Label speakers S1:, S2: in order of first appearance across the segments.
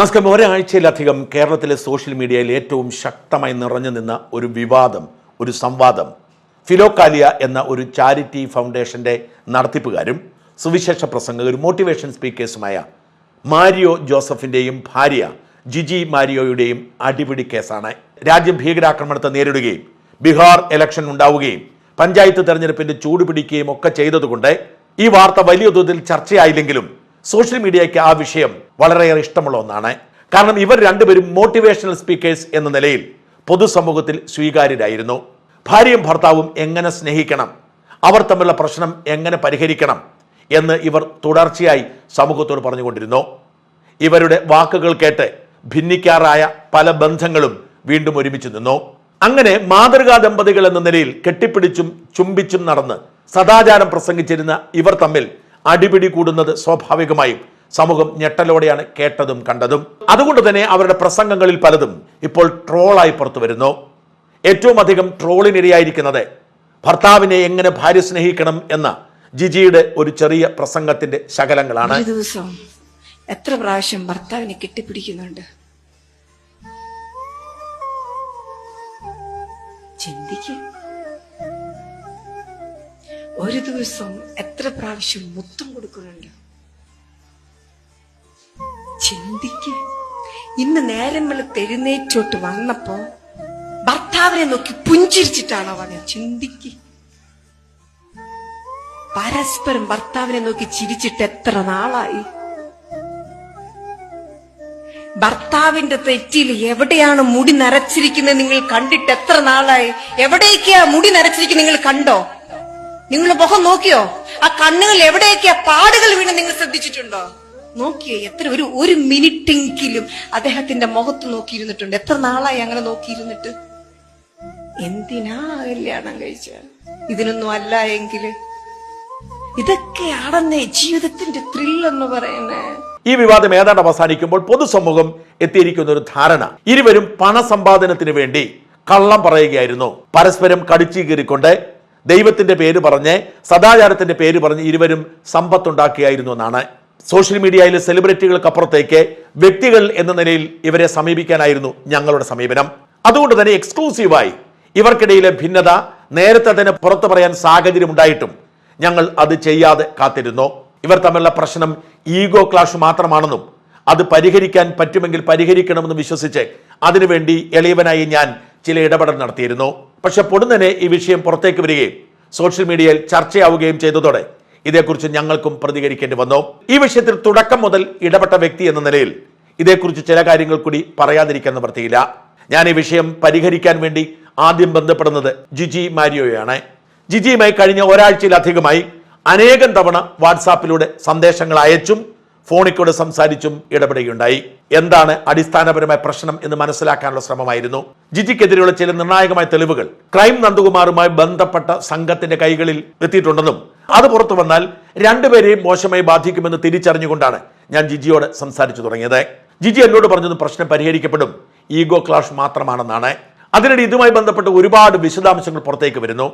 S1: നമസ്കാരം. ഒരാഴ്ചയിലധികം കേരളത്തിലെ സോഷ്യൽ മീഡിയയിൽ ഏറ്റവും ശക്തമായി നിറഞ്ഞു നിന്ന ഒരു വിവാദം ഒരു സംവാദം ഫിലോക്കാലിയ എന്ന ഒരു ചാരിറ്റി ഫൗണ്ടേഷന്റെ നടത്തിപ്പുകാരും സുവിശേഷ പ്രസംഗകരും മോട്ടിവേഷൻ സ്പീക്കേഴ്സുമായ മാരിയോ ജോസഫിന്റെയും ഭാര്യ ജിജി മാരിയോയുടെയും അടിപിടി കേസാണ് രാജ്യം ഭീകരാക്രമണത്തെ നേരിടുകയും ബീഹാർ ഇലക്ഷൻ ഉണ്ടാവുകയും പഞ്ചായത്ത് തെരഞ്ഞെടുപ്പിന്റെ ചൂടുപിടിക്കുകയും ഒക്കെ ചെയ്തതുകൊണ്ട് ഈ വാർത്ത വലിയ തോതിൽ ചർച്ചയായില്ലെങ്കിലും സോഷ്യൽ മീഡിയയ്ക്ക് ആ വിഷയം വളരെയേറെ ഇഷ്ടമുള്ള ഒന്നാണ്. കാരണം ഇവർ രണ്ടുപേരും മോട്ടിവേഷണൽ സ്പീക്കേഴ്സ് എന്ന നിലയിൽ പൊതുസമൂഹത്തിൽ സ്വീകാര്യരായിരുന്നു. ഭാര്യയും ഭർത്താവും എങ്ങനെ സ്നേഹിക്കണം അവർ തമ്മിലുള്ള പ്രശ്നം എങ്ങനെ പരിഹരിക്കണം എന്ന് ഇവർ തുടർച്ചയായി സമൂഹത്തോട് പറഞ്ഞുകൊണ്ടിരുന്നു. ഇവരുടെ വാക്കുകൾ കേട്ട് ഭിന്നിക്കാറായ പല ബന്ധങ്ങളും വീണ്ടും ഒരുമിച്ച് നിന്നു. അങ്ങനെ മാതൃകാ ദമ്പതികൾ എന്ന നിലയിൽ കെട്ടിപ്പിടിച്ചും ചുംബിച്ചും നടന്ന് സദാചാരം പ്രസംഗിച്ചിരുന്ന ഇവർ തമ്മിൽ അടിപിടി കൂടുന്നത് സ്വാഭാവികമായും സമൂഹം ഞെട്ടലോടെയാണ് കേട്ടതും കണ്ടതും. അതുകൊണ്ട് തന്നെ അവരുടെ പ്രസംഗങ്ങളിൽ പലതും ഇപ്പോൾ ട്രോളായി പുറത്തു വരുന്നു. ഏറ്റവും അധികം ട്രോളിനിരയായിരിക്കുന്നത് ഭർത്താവിനെ എങ്ങനെ ഭാര്യ സ്നേഹിക്കണം എന്ന ജിജിയുടെ ഒരു ചെറിയ പ്രസംഗത്തിന്റെ ശകലങ്ങളാണ്.
S2: ദിവസം എത്ര പ്രാവശ്യം ഭർത്താവിനെ കെട്ടിപ്പിടിക്കുന്നുണ്ട്? ചിന്തിക്ക്. ഒരു ദിവസം എത്ര പ്രാവശ്യം മുത്തം കൊടുക്കുന്നുണ്ട്? ചിന്തിക്ക്. ഇന്ന് നേരം വെളുത്ത് എഴുന്നേറ്റോട്ട് വന്നപ്പോ ഭർത്താവിനെ നോക്കി പുഞ്ചിരിച്ചിട്ടാണോ വന്നത് ചിന്തിക്ക്. പരസ്പരം ഭർത്താവിനെ നോക്കി ചിരിച്ചിട്ട് എത്ര നാളായി? ഭർത്താവിന്റെ തെറ്റിൽ എവിടെയാണ് മുടി നരച്ചിരിക്കുന്നത് നിങ്ങൾ കണ്ടിട്ട് എത്ര നാളായി? എവിടേക്കാ മുടി നരച്ചിരിക്കുന്നത് നിങ്ങൾ കണ്ടോ? നിങ്ങൾ മുഖം നോക്കിയോ? ആ കണ്ണുകൾ എവിടെയൊക്കെയാ പാടുകൾ വീണ് നിങ്ങൾ ശ്രദ്ധിച്ചിട്ടുണ്ടോ? നോക്കിയേ എത്ര ഒരു ഒരു മിനിറ്റെങ്കിലും അദ്ദേഹത്തിന്റെ മുഖത്ത് നോക്കിയിരുന്നിട്ടുണ്ട്. എത്ര നാളായി അങ്ങനെ നോക്കിയിരുന്നിട്ട്? എന്തിനാ കല്യാണം കഴിച്ച? ഇതിനൊന്നും അല്ല എങ്കിൽ. ഇതൊക്കെയാണെന്നേ ജീവിതത്തിന്റെ ത്രില്ലെന്ന് പറയുന്നേ.
S1: ഈ വിവാദം ഏതാണ്ട് അവസാനിക്കുമ്പോൾ പൊതുസമൂഹം എത്തിയിരിക്കുന്ന ഒരു ധാരണ. ഇരുവരും പണസമ്പാദനത്തിന് വേണ്ടി കള്ളം പറയുകയായിരുന്നു. പരസ്പരം കടിച്ചു കീറിക്കൊണ്ട് ദൈവത്തിന്റെ പേര് പറഞ്ഞ് സദാചാരത്തിന്റെ പേര് പറഞ്ഞ് ഇരുവരും സമ്പത്തുണ്ടാക്കിയായിരുന്നു എന്നാണ്. സോഷ്യൽ മീഡിയയിലെ സെലിബ്രിറ്റികൾക്കപ്പുറത്തേക്ക് വ്യക്തികൾ എന്ന നിലയിൽ ഇവരെ സമീപിക്കാനായിരുന്നു ഞങ്ങളുടെ സമീപനം. അതുകൊണ്ട് തന്നെ എക്സ്ക്ലൂസീവായി ഇവർക്കിടയിലെ ഭിന്നത നേരത്തെ തന്നെ പുറത്തു പറയാൻ സാഹചര്യം ഉണ്ടായിട്ടും ഞങ്ങൾ അത് ചെയ്യാതെ കാത്തിരുന്നു. ഇവർ തമ്മിലുള്ള പ്രശ്നം ഈഗോ ക്ലാഷ് മാത്രമാണെന്നും അത് പരിഹരിക്കാൻ പറ്റുമെങ്കിൽ പരിഹരിക്കണമെന്ന് വിശ്വസിച്ച് അതിനുവേണ്ടി എളിയവനായി ഞാൻ ചില ഇടപെടൽ നടത്തിയിരുന്നു. പക്ഷെ പൊടുന്നനെ ഈ വിഷയം പുറത്തേക്ക് വരികയും സോഷ്യൽ മീഡിയയിൽ ചർച്ചയാവുകയും ചെയ്തതോടെ ഇതേക്കുറിച്ച് ഞങ്ങൾക്കും പ്രതികരിക്കേണ്ടി വന്നു. ഈ വിഷയത്തിൽ തുടക്കം മുതൽ ഇടപെട്ട വ്യക്തി എന്ന നിലയിൽ ഇതേക്കുറിച്ച് ചില കാര്യങ്ങൾ കൂടി പറയാതിരിക്കാൻ നിവർത്തിയില്ല ഞാൻ ഈ വിഷയം പരിഹരിക്കാൻ വേണ്ടി ആദ്യം ബന്ധപ്പെടുന്നത് ജിജി മാരിയോയാണ്. ജിജിയുമായി കഴിഞ്ഞ ഒരാഴ്ചയിലധികമായി അനേകം തവണ വാട്സാപ്പിലൂടെ സന്ദേശങ്ങൾ അയച്ചും ഫോണിൽ കൂടെ സംസാരിച്ചും ഇടപെടുകയുണ്ടായി. എന്താണ് അടിസ്ഥാനപരമായ പ്രശ്നം എന്ന് മനസ്സിലാക്കാനുള്ള ശ്രമമായിരുന്നു. ജിജിക്കെതിരെയുള്ള ചില നിർണായകമായ തെളിവുകൾ ക്രൈം നന്ദകുമാറുമായി ബന്ധപ്പെട്ട സംഘത്തിന്റെ കൈകളിൽ എത്തിയിട്ടുണ്ടെന്നും അത് പുറത്തു വന്നാൽ രണ്ടുപേരെയും മോശമായി ബാധിക്കുമെന്ന് തിരിച്ചറിഞ്ഞുകൊണ്ടാണ് ഞാൻ ജിജിയോട് സംസാരിച്ചു തുടങ്ങിയത്. ജിജി എന്നോട് പറഞ്ഞത് പ്രശ്നം പരിഹരിക്കപ്പെടും. ഈഗോ ക്ലാഷ് മാത്രമാണെന്നാണ്. അതിനിടെ ഇതുമായി ബന്ധപ്പെട്ട് ഒരുപാട് വിശദാംശങ്ങൾ പുറത്തേക്ക് വരുന്നു.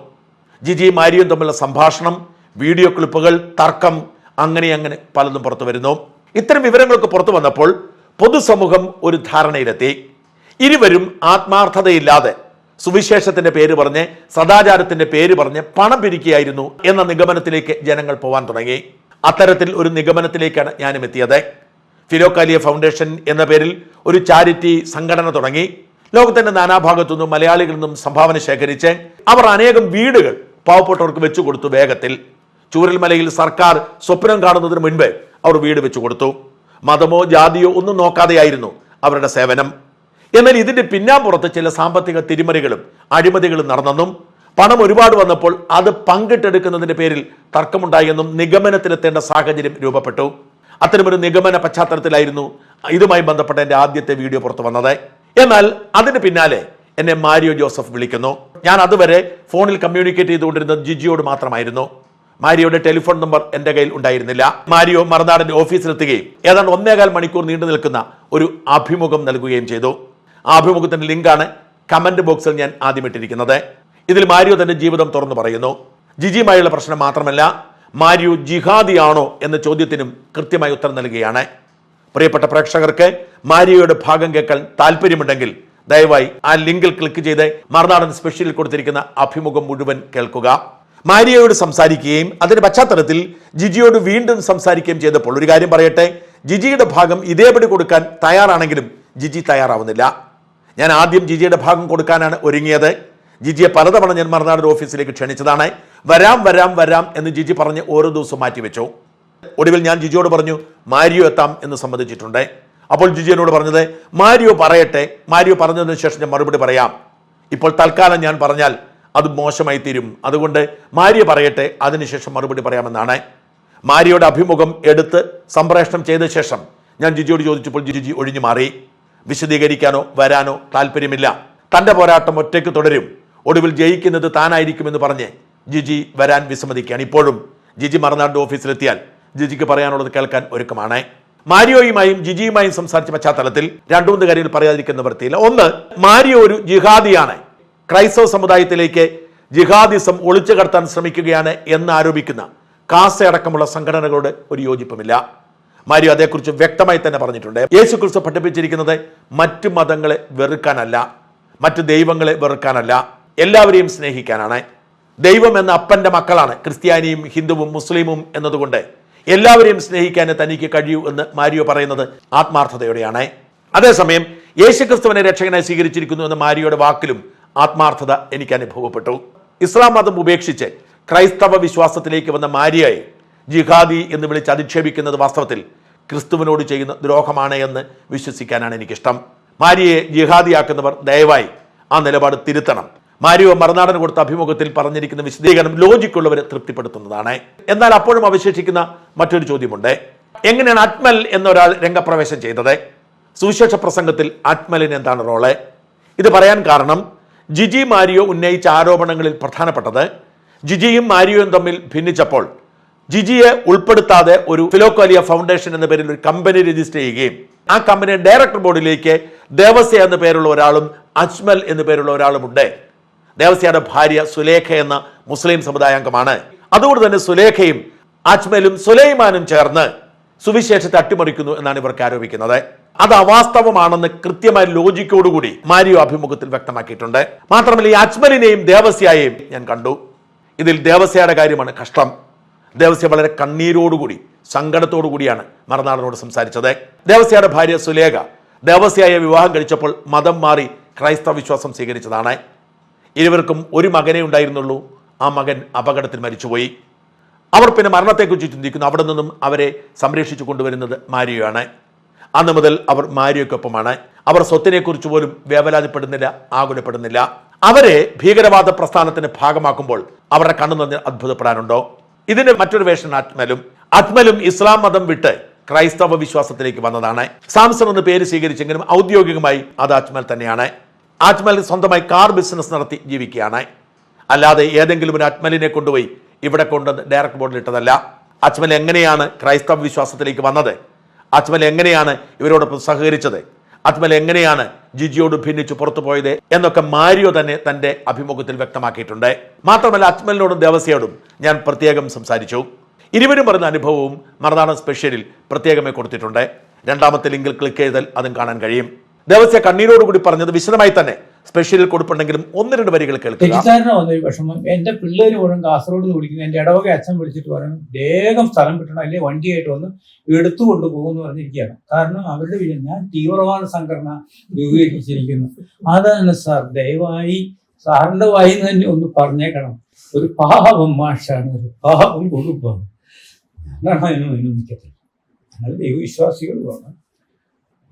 S1: ജിജിയും മാരിയും തമ്മിലുള്ള സംഭാഷണം വീഡിയോ ക്ലിപ്പുകൾ തർക്കം അങ്ങനെ അങ്ങനെ പലതും പുറത്തു വരുന്നു. ഇത്തരം വിവരങ്ങളൊക്കെ പുറത്തു വന്നപ്പോൾ പൊതുസമൂഹം ഒരു ധാരണയിലെത്തി. ഇരുവരും ആത്മാർത്ഥതയില്ലാതെ സുവിശേഷത്തിന്റെ പേര് പറഞ്ഞ് സദാചാരത്തിന്റെ പേര് പറഞ്ഞ് പണം പിരിക്കുകയായിരുന്നു എന്ന നിഗമനത്തിലേക്ക് ജനങ്ങൾ പോവാൻ തുടങ്ങി. അത്തരത്തിൽ ഒരു നിഗമനത്തിലേക്കാണ് ഞാനും എത്തിയത്. ഫിലോക്കാലിയ ഫൗണ്ടേഷൻ എന്ന പേരിൽ ഒരു ചാരിറ്റി സംഘടന തുടങ്ങി. ലോകത്തിന്റെ നാനാഭാഗത്തു നിന്നും മലയാളികളിൽ നിന്നും സംഭാവന ശേഖരിച്ച് അവർ അനേകം വീടുകൾ പാവപ്പെട്ടവർക്ക് വെച്ചു കൊടുത്തു വേഗത്തിൽ. ചൂരൽമലയിൽ സർക്കാർ സ്വപ്നം കാണുന്നതിന് മുൻപ് അവർ വീട് വെച്ചു കൊടുത്തു. മതമോ ജാതിയോ ഒന്നും നോക്കാതെയായിരുന്നു അവരുടെ സേവനം. എന്നാൽ ഇതിന്റെ പിന്നാമ്പുറത്ത് ചില സാമ്പത്തിക തിരിമറികളും അഴിമതികളും നടന്നെന്നും പണം ഒരുപാട് വന്നപ്പോൾ അത് പങ്കിട്ടെടുക്കുന്നതിന്റെ പേരിൽ തർക്കമുണ്ടായെന്നും നിഗമനത്തിലെത്തേണ്ട സാഹചര്യം രൂപപ്പെട്ടു. അത്തരമൊരു നിഗമന പശ്ചാത്തലത്തിലായിരുന്നു ഇതുമായി ബന്ധപ്പെട്ട എന്റെ ആദ്യത്തെ വീഡിയോ പുറത്തു വന്നത്. എന്നാൽ അതിന് പിന്നാലെ എന്നെ മാരിയോ ജോസഫ് വിളിക്കുന്നു. ഞാൻ അതുവരെ ഫോണിൽ കമ്മ്യൂണിക്കേറ്റ് ചെയ്തുകൊണ്ടിരുന്നത് ജിജിയോട് മാത്രമായിരുന്നു. മാരിയോയുടെ ടെലിഫോൺ നമ്പർ എന്റെ കയ്യിൽ ഉണ്ടായിരുന്നില്ല. മാരിയോ മറുനാടന്റെ ഓഫീസിലെത്തുകയും ഏതാണ്ട് ഒന്നേകാൽ മണിക്കൂർ നീണ്ടു നിൽക്കുന്ന ഒരു അഭിമുഖം നൽകുകയും ചെയ്തു. ആ അഭിമുഖത്തിന്റെ ലിങ്കാണ് കമന്റ് ബോക്സിൽ ഞാൻ ആദ്യം ഇട്ടിരിക്കുന്നത് ഇതിൽ മാരിയോ തന്റെ ജീവിതം തുറന്നു പറയുന്നു. ജിജിയുമായുള്ള പ്രശ്നം മാത്രമല്ല മാരിയോ ജിഹാദിയാണോ എന്ന ചോദ്യത്തിനും കൃത്യമായി ഉത്തരം നൽകുകയാണ്. പ്രിയപ്പെട്ട പ്രേക്ഷകർക്ക് മാരിയോയുടെ ഭാഗം കേൾക്കാൻ താല്പര്യമുണ്ടെങ്കിൽ ദയവായി ആ ലിങ്കിൽ ക്ലിക്ക് ചെയ്ത് മറുനാടൻ സ്പെഷ്യലിൽ കൊടുത്തിരിക്കുന്ന അഭിമുഖം മുഴുവൻ കേൾക്കുക. മാരിയോട് സംസാരിക്കുകയും അതിന്റെ പശ്ചാത്തലത്തിൽ ജിജിയോട് വീണ്ടും സംസാരിക്കുകയും ചെയ്തപ്പോൾ ഒരു കാര്യം പറയട്ടെ ജിജിയുടെ ഭാഗം ഇതേപടി കൊടുക്കാൻ തയ്യാറാണെങ്കിലും ജിജി തയ്യാറാവുന്നില്ല. ഞാൻ ആദ്യം ജിജിയുടെ ഭാഗം കൊടുക്കാനാണ് ഒരുങ്ങിയത്. ജിജിയെ പലതവണ ഞാൻ മറുനാടൻ ഓഫീസിലേക്ക് ക്ഷണിച്ചതാണ്. വരാം വരാം വരാം എന്ന് ജിജി പറഞ്ഞ് ഓരോ ദിവസവും മാറ്റിവെച്ചു. ഒടുവിൽ ഞാൻ ജിജിയോട് പറഞ്ഞു മാരിയോ എത്താം എന്ന് സംബന്ധിച്ചിട്ടുണ്ട് അപ്പോൾ ജിജി എന്നോട് പറഞ്ഞത് മാരിയോ പറയട്ടെ മാരിയോ പറഞ്ഞതിന് ശേഷം ഞാൻ മറുപടി പറയാം. ഇപ്പോൾ തൽക്കാലം ഞാൻ പറഞ്ഞാൽ അത് മോശമായി തീരും അതുകൊണ്ട് മാര്യ പറയട്ടെ അതിനുശേഷം മറുപടി പറയാമെന്നാണ്. മാരിയുടെ അഭിമുഖം എടുത്ത് സംപ്രേഷണം ചെയ്ത ശേഷം ഞാൻ ജിജിയോട് ചോദിച്ചപ്പോൾ ജിജി ഒഴിഞ്ഞു മാറി. വിശദീകരിക്കാനോ വരാനോ താല്പര്യമില്ല. തന്റെ പോരാട്ടം ഒറ്റയ്ക്ക് തുടരും. ഒടുവിൽ ജയിക്കുന്നത് താനായിരിക്കുമെന്ന് പറഞ്ഞ് ജിജി വരാൻ വിസമ്മതിക്കുകയാണ് ഇപ്പോഴും. ജിജി മറുനാട് ഓഫീസിലെത്തിയാൽ ജിജിക്ക് പറയാനുള്ളത് കേൾക്കാൻ ഒരുക്കമാണ്. മാരിയോയുമായും ജിജിയുമായും സംസാരിച്ച പശ്ചാത്തലത്തിൽ രണ്ടു മൂന്ന് കാര്യങ്ങൾ പറയാതിരിക്കുന്ന വൃത്തിയില്ല. ഒന്ന് മാരിയോ ഒരു ജിഹാദിയാണ്. ക്രൈസ്തവ സമുദായത്തിലേക്ക് ജിഹാദിസം ഒളിച്ചു കടത്താൻ ശ്രമിക്കുകയാണ് എന്ന് ആരോപിക്കുന്ന കാസ അടക്കമുള്ള സംഘടനകളോട് ഒരു യോജിപ്പുമില്ല. മാരിയോ അതേക്കുറിച്ച് വ്യക്തമായി തന്നെ പറഞ്ഞിട്ടുണ്ട്. യേശു ക്രിസ്തു പഠിപ്പിച്ചിരിക്കുന്നത് മറ്റു മതങ്ങളെ വെറുക്കാനല്ല മറ്റ് ദൈവങ്ങളെ വെറുക്കാനല്ല എല്ലാവരെയും സ്നേഹിക്കാനാണ്. ദൈവം എന്ന അപ്പന്റെ മക്കളാണ് ക്രിസ്ത്യാനിയും ഹിന്ദുവും മുസ്ലിമും എന്നതുകൊണ്ട് എല്ലാവരെയും സ്നേഹിക്കാൻ തനിക്ക് കഴിയൂ എന്ന് മാരിയോ പറയുന്നത് ആത്മാർത്ഥതയോടെയാണ്. അതേസമയം യേശുക്രിസ്തുവിനെ രക്ഷകനായി സ്വീകരിച്ചിരിക്കുന്നു എന്ന മാരിയോയുടെ വാക്കിലും ആത്മാർത്ഥത എനിക്ക് അനുഭവപ്പെട്ടു. ഇസ്ലാം മതം ഉപേക്ഷിച്ച് ക്രൈസ്തവ വിശ്വാസത്തിലേക്ക് വന്ന മാരിയായി ജിഹാദി എന്ന് വിളിച്ച് അധിക്ഷേപിക്കുന്നത് വാസ്തവത്തിൽ ക്രിസ്തുവിനോട് ചെയ്യുന്ന ദ്രോഹമാണ് എന്ന് വിശ്വസിക്കാനാണ് എനിക്കിഷ്ടം. മാരിയെ ജിഹാദിയാക്കുന്നവർ ദയവായി ആ നിലപാട് തിരുത്തണം. മാരിയോ മറുനാടൻ കൊടുത്ത അഭിമുഖത്തിൽ പറഞ്ഞിരിക്കുന്ന വിശദീകരണം ലോജിക്കുള്ളവരെ തൃപ്തിപ്പെടുത്തുന്നതാണ്. എന്നാൽ അപ്പോഴും അവശേഷിക്കുന്ന മറ്റൊരു ചോദ്യമുണ്ട്. എങ്ങനെയാണ് അറ്റ്മൽ എന്നൊരാൾ രംഗപ്രവേശം ചെയ്തത്? സുവിശേഷ പ്രസംഗത്തിൽ അറ്റ്മലിന് എന്താണ് റോൾ? ഇത് പറയാൻ കാരണം ജിജി മാരിയോ ഉന്നയിച്ച ആരോപണങ്ങളിൽ പ്രധാനപ്പെട്ടത് ജിജിയും മാരിയോയും തമ്മിൽ ഭിന്നിച്ചപ്പോൾ ജിജിയെ ഉൾപ്പെടുത്താതെ ഒരു ഫിലോക്കോലിയ ഫൗണ്ടേഷൻ എന്ന പേരിൽ ഒരു കമ്പനി രജിസ്റ്റർ ചെയ്യുകയും ആ കമ്പനി ഡയറക്ടർ ബോർഡിലേക്ക് ദേവസ്യ എന്ന പേരുള്ള ഒരാളും അജ്മൽ എന്ന പേരുള്ള ഒരാളും ഉണ്ട്. ദേവസ്യയുടെ ഭാര്യ സുലേഖ എന്ന മുസ്ലിം സമുദായാംഗമാണ് അതുകൊണ്ട് തന്നെ സുലേഖയും അജ്മലും സുലൈമാനും ചേർന്ന് സുവിശേഷത്തെ അട്ടിമറിക്കുന്നു എന്നാണ് ഇവർക്ക് ആരോപിക്കുന്നത്. അത് അവാസ്തവമാണെന്ന് കൃത്യമായ ലോജിക്കോടുകൂടി മാരിയോ അഭിമുഖത്തിൽ വ്യക്തമാക്കിയിട്ടുണ്ട്. മാത്രമല്ല ഈ അജ്മലിനെയും ദേവസ്യയെയും ഞാൻ കണ്ടു. ഇതിൽ ദേവസ്യയുടെ കാര്യമാണ് കഷ്ടം. ദേവസ്യ വളരെ കണ്ണീരോടുകൂടി സങ്കടത്തോടു കൂടിയാണ് മറുനാടനോട് സംസാരിച്ചത്. ദേവസ്യയുടെ ഭാര്യ സുലേഖ ദേവസ്യയെ വിവാഹം കഴിച്ചപ്പോൾ മതം മാറി ക്രൈസ്തവ വിശ്വാസം സ്വീകരിച്ചതാണ്. ഇരുവർക്കും ഒരു മകനേ ഉണ്ടായിരുന്നുള്ളൂ. ആ മകൻ അപകടത്തിൽ മരിച്ചുപോയി. അവർ പിന്നെ മരണത്തെക്കുറിച്ച് ചിന്തിക്കുന്നു. അവിടെ നിന്നും അവരെ സംരക്ഷിച്ചു കൊണ്ടുവരുന്നത് മാരിയോയാണ്. അന്ന് മുതൽ അവർ മാരിയോക്കൊപ്പമാണ്. അവർ സ്വത്തിനെക്കുറിച്ച് പോലും വേവലാതിപ്പെടുന്നില്ല ആകുലപ്പെടുന്നില്ല. അവരെ ഭീകരവാദ പ്രസ്ഥാനത്തിന്റെ ഭാഗമാക്കുമ്പോൾ അവരുടെ കണ്ണു നിറഞ്ഞ് അത്ഭുതപ്പെടാനുണ്ടോ? ഇതിന്റെ മറ്റൊരു വേഷൻ അത്മലും അത്മലും ഇസ്ലാം മതം വിട്ട് ക്രൈസ്തവ വിശ്വാസത്തിലേക്ക് വന്നതാണ്. സാംസൺ എന്ന പേര് സ്വീകരിച്ചെങ്കിലും ഔദ്യോഗികമായി അത് അജ്മൽ തന്നെയാണ്. അജ്മൽ സ്വന്തമായി കാർ ബിസിനസ് നടത്തി ജീവിക്കുകയാണ്. അല്ലാതെ ഏതെങ്കിലും ഒരു അജ്മലിനെ കൊണ്ടുപോയി ഇവിടെ കൊണ്ടുവന്ന് ഡയറക്ട് ബോർഡിൽ ഇട്ടതല്ല. അജ്മൽ എങ്ങനെയാണ് ക്രൈസ്തവ വിശ്വാസത്തിലേക്ക് വന്നത്? അജ്മൽ എങ്ങനെയാണ് ഇവരോടൊപ്പം സഹകരിച്ചത്? അജ്മൽ എങ്ങനെയാണ് ജിജിയോട് ഭിന്നിച്ചു പുറത്തു പോയത്? എന്നൊക്കെ മാരിയോ തന്നെ തന്റെ അഭിമുഖത്തിൽ വ്യക്തമാക്കിയിട്ടുണ്ട്. മാത്രമല്ല അജ്മലിനോടും ദേവസ്യയോടും ഞാൻ പ്രത്യേകം സംസാരിച്ചു. ഇരുവരും പറഞ്ഞ അനുഭവവും മറുനാടൻ സ്പെഷ്യലിൽ പ്രത്യേകമായി കൊടുത്തിട്ടുണ്ട്. രണ്ടാമത്തെ ലിങ്കിൽ ക്ലിക്ക് ചെയ്താൽ അതും കാണാൻ കഴിയും. ദേവസ്യ കണ്ണീരോടുകൂടി പറഞ്ഞത് വിശദമായി തന്നെ. സ്പെഷ്യലിൽ കൊടുപ്പുണ്ടെങ്കിലും ഒന്ന് രണ്ട് വരികൾ കേൾക്കുക.
S3: എന്റെ പിള്ളേര് പോലും കാസർഗോഡ് നിന്ന് വിളിക്കുന്നു. എന്റെ ഇടവക അച്ഛൻ വിളിച്ചിട്ട് പറയണം വേഗം സ്ഥലം കിട്ടണം അല്ലെങ്കിൽ വണ്ടിയായിട്ട് വന്ന് എടുത്തു കൊണ്ടുപോകുമെന്ന് പറഞ്ഞിരിക്കുകയാണ്. കാരണം അവരുടെ ഞാൻ തീവ്രവാദ സംഘടന രൂപീകരിച്ചിരിക്കുന്നു. അതാണ് സാർ ദയവായി സാറിന്റെ വായിൽ തന്നെ ഒന്ന് പറഞ്ഞേക്കണം. ഒരു പാപം മാഷാണ് ഒരു പാപം കുടുംബം അതാണ് അതിനെ അനുവദിക്കത്തില്ല ഞങ്ങൾ ദൈവവിശ്വാസികളുമാണ്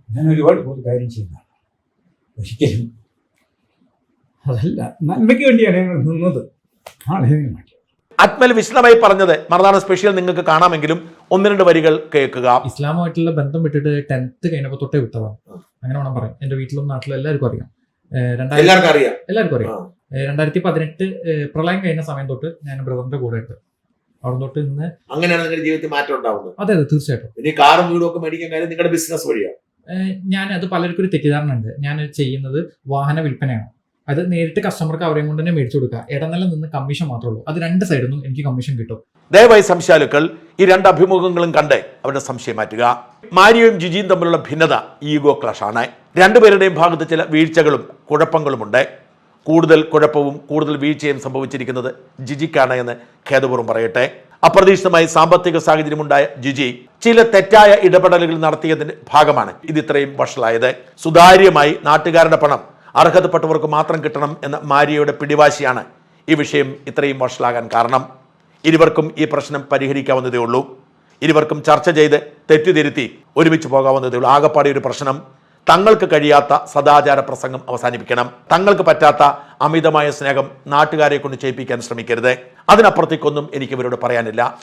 S3: ഞാൻ ഒരുപാട് കൂടുതൽ കാര്യം ചെയ്യുന്നതാണ്. ഒരിക്കലും അതല്ല നന്മയ്ക്ക് വേണ്ടിയാണ് ഞങ്ങൾ നിന്നത്. ആളുകൾക്ക് വേണ്ടി.
S1: അത്മൽ വിശദമായി പറഞ്ഞത് മറുനാടൻ സ്പെഷ്യൽ നിങ്ങൾക്ക് കാണാമെങ്കിലും ഒന്ന് രണ്ട് വരികൾ കേൾക്കുക.
S4: ഇസ്ലാമുമായിട്ടുള്ള ബന്ധം വിട്ടിട്ട് ടെൻത്ത് കഴിഞ്ഞപ്പോൾ തൊട്ടേ വിട്ടതാണ് അങ്ങനെ വേണം പറയാം എന്റെ വീട്ടിലും നാട്ടിലും എല്ലാവർക്കും അറിയാം.
S1: എല്ലാവർക്കും അറിയാം.
S4: എല്ലാവർക്കും അറിയാം. രണ്ടായിരത്തി പതിനെട്ട് പ്രളയം കഴിഞ്ഞ സമയം തൊട്ട് ഞാൻ ബ്രദറിന്റെ കൂടെ ഉണ്ട്. അവിടെ തൊട്ട് ഇന്ന്
S1: അങ്ങനെയാണ് നിങ്ങളുടെ ജീവിതത്തിൽ മാറ്റം ഉണ്ടാവുന്നത്.
S4: അതെ അതെ തീർച്ചയായിട്ടും.
S1: ഇനി കാറും വീടും ഒക്കെ മേടിക്കാൻ കാര്യം നിങ്ങളുടെ ബിസിനസ് വഴിയാണ്
S4: ഞാൻ അത് പലർക്കും ഒരു തെറ്റിദ്ധാരണ ഉണ്ട്. ഞാൻ ചെയ്യുന്നത് വാഹന വിൽപ്പനയാണ്. അത് നേരിട്ട് കസ്റ്റമർക്ക് അവരെയും കൊണ്ട് തന്നെ മേടിച്ചു കൊടുക്കുക. ഇടനില നിന്ന് കമ്മീഷൻ മാത്രമേ ഉള്ളൂ. അത് രണ്ട് സൈഡിൽ നിന്നും എനിക്ക് കമ്മീഷൻ കിട്ടും.
S1: ദയവായി സംശയാലുക്കൾ ഈ രണ്ട് അഭിമുഖങ്ങളും കണ്ട് അവരുടെ സംശയം മാറ്റുക. മാരിയും ജിജിയും തമ്മിലുള്ള ഭിന്നത ഈഗോ ക്ലാഷ് ആണ് രണ്ടുപേരുടെയും ഭാഗത്ത് ചില വീഴ്ചകളും കുഴപ്പങ്ങളുമുണ്ട്. കൂടുതൽ കുഴപ്പവും കൂടുതൽ വീഴ്ചയും സംഭവിച്ചിരിക്കുന്നത് ജിജിക്കാണ് എന്ന് ഖേദപൂർവം പറയട്ടെ. അപ്രതീക്ഷിതമായി സാമ്പത്തിക സാഹചര്യമുണ്ടായ ജിജി ചില തെറ്റായ ഇടപെടലുകൾ നടത്തിയതിന്റെ ഭാഗമാണ് ഇത് ഇത്രയും വഷളായത്. സുതാര്യമായി നാട്ടുകാരുടെ പണം അർഹതപ്പെട്ടവർക്ക് മാത്രം കിട്ടണം എന്ന മാരിയയുടെ പിടിവാശിയാണ് ഈ വിഷയം ഇത്രയും വഷളാകാൻ കാരണം. ഇരുവർക്കും ഈ പ്രശ്നം പരിഹരിക്കാവുന്നതേ ഉള്ളൂ. ഇരുവർക്കും ചർച്ച ചെയ്ത് തെറ്റുതിരുത്തി ഒരുമിച്ച് പോകാവുന്നതേ ഉള്ളൂ. ആകപ്പാടി ഒരു പ്രശ്നം. തങ്ങൾക്ക് കഴിയാത്ത സദാചാര പ്രസംഗം അവസാനിപ്പിക്കണം. തങ്ങൾക്ക് പറ്റാത്ത അമിതമായ സ്നേഹം നാട്ടുകാരെ കൊണ്ട് ചെയ്യിപ്പിക്കാൻ ശ്രമിക്കരുത്. അതിനപ്പുറത്തേക്കൊന്നും എനിക്ക് ഇവരോട് പറയാനില്ല.